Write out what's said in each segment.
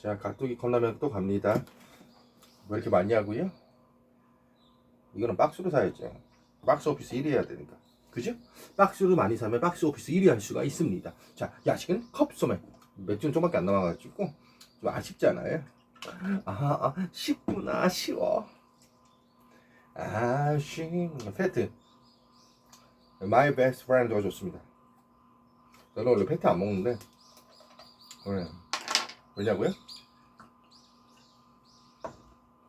자, 가뚜기 컵라면 또 갑니다. 왜 이렇게 많이 하고요? 이거는 박스로 사야죠. 박스 오피스 1위 해야 되니까. 그죠? 박스로 많이 사면 박스 오피스 1위 할 수가 있습니다. 자, 야식은 컵 소맥. 맥주는 좀밖에 안 남아가지고 좀 아쉽잖아요. 아, 아 쉽구나, 쉬워. 아, 쉬. 페트. My best friend가 좋습니다. 저는 원래 페트 안 먹는데, 왜? 왜냐고요?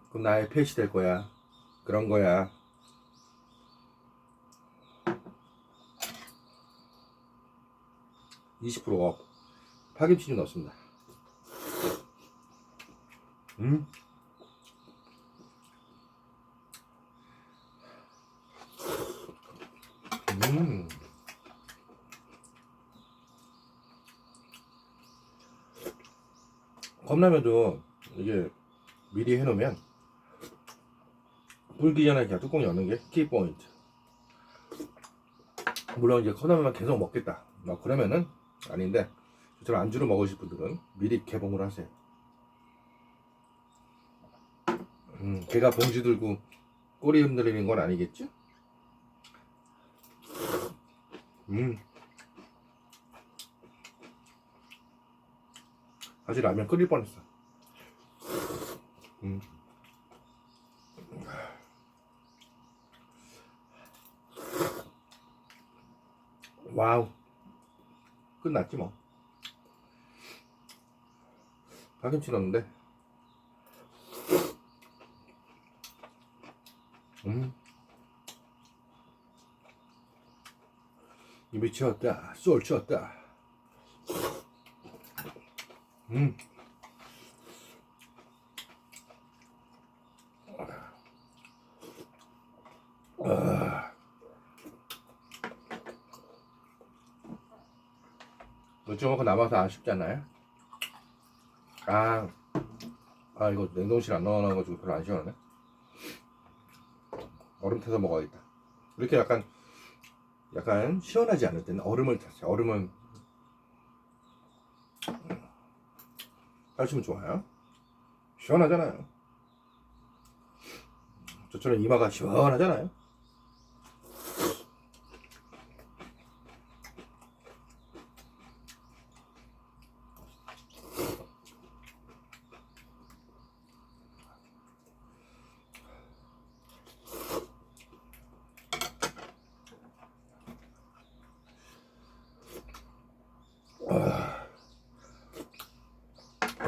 그럼 나의 펫이 될 거야. 그런 거야. (20% 업) 파김치 좀 넣습니다. 음. 음. 컵라면도 이게 미리 해놓으면 불기 전에 그냥 뚜껑 여는 게 키포인트. 물론 이제 컵라면만 계속 먹겠다. 막 그러면은 아닌데 저처럼 안주로 먹으실 분들은 미리 개봉을 하세요. 음, 걔가 봉지 들고 꼬리 흔들리는 건 아니겠죠? 음. 사실 라면 끓일 뻔했어. 음. 와우. 끝났지 뭐. 파김치 넣었는데. 음. 입이 치웠다. 쏠 치웠다. 음. 아. 맥주 먹고 남아서 아쉽잖아요. 아, 아 이거 냉동실 안 넣어놔가지고 별로 안 시원하네. 얼음 타서 먹어야겠다. 이렇게 약간 약간 시원하지 않을 때는 얼음을 타세요. 얼음은 하시면 좋아요. 시원하잖아요. 저처럼 이마가 시원하잖아요.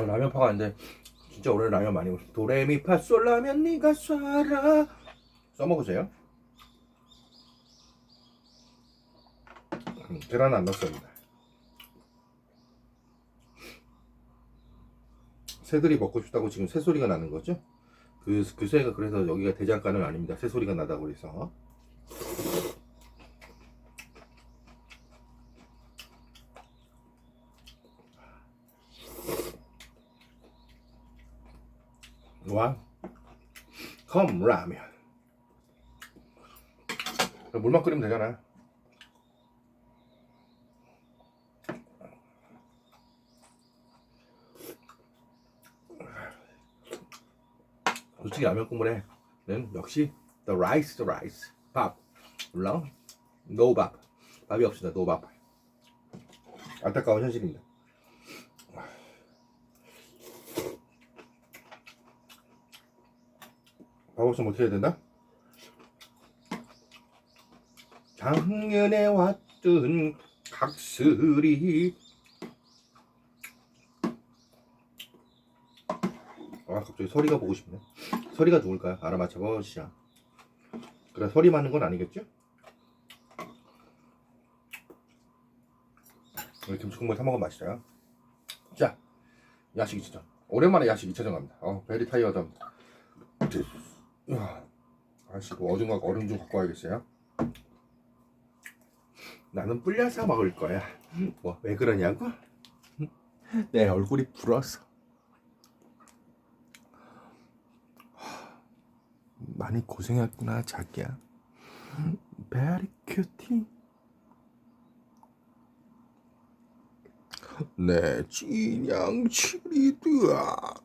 라면 파가 아닌데 진짜 오늘 라면 많이 먹었어. 도레미파솔 라면 니가 쏴라. 써먹으세요. 음, 계란 안 넣습니다 새들이 먹고 싶다고 지금 새소리가 나는 거죠? 그, 그 새가 그래서 여기가 대장간은 아닙니다. 새소리가 나다고 그래서 와. 컵라면. 물만 끓이면 되잖아. 솔직히 라면 국물에는 역시 the rice the rice. 밥. 물론 no 밥. 밥이 없습니다 no 밥. 안타까운 현실입니다 밥 없으면 어떻게 해야 된다? 작년에 왔던 각설이 아 갑자기 서리가 보고 싶네 서리가 누굴까요? 알아맞혀 보시죠 그래 서리 맞는 건 아니겠죠? 우리 김치국물 사 먹으면 맛있어요 자 야식 2차전 오랜만에 야식 2차전 갑니다 어 베리 타이어드 야, 아씨, 뭐 어딘가 얼음 좀 갖고 와야겠어요. 나는 불려서 먹을 거야. 뭐, 왜 그러냐고? 내 얼굴이 불어서. 많이 고생했구나, 자기야. Very cutie. 네, 진양 7리드야.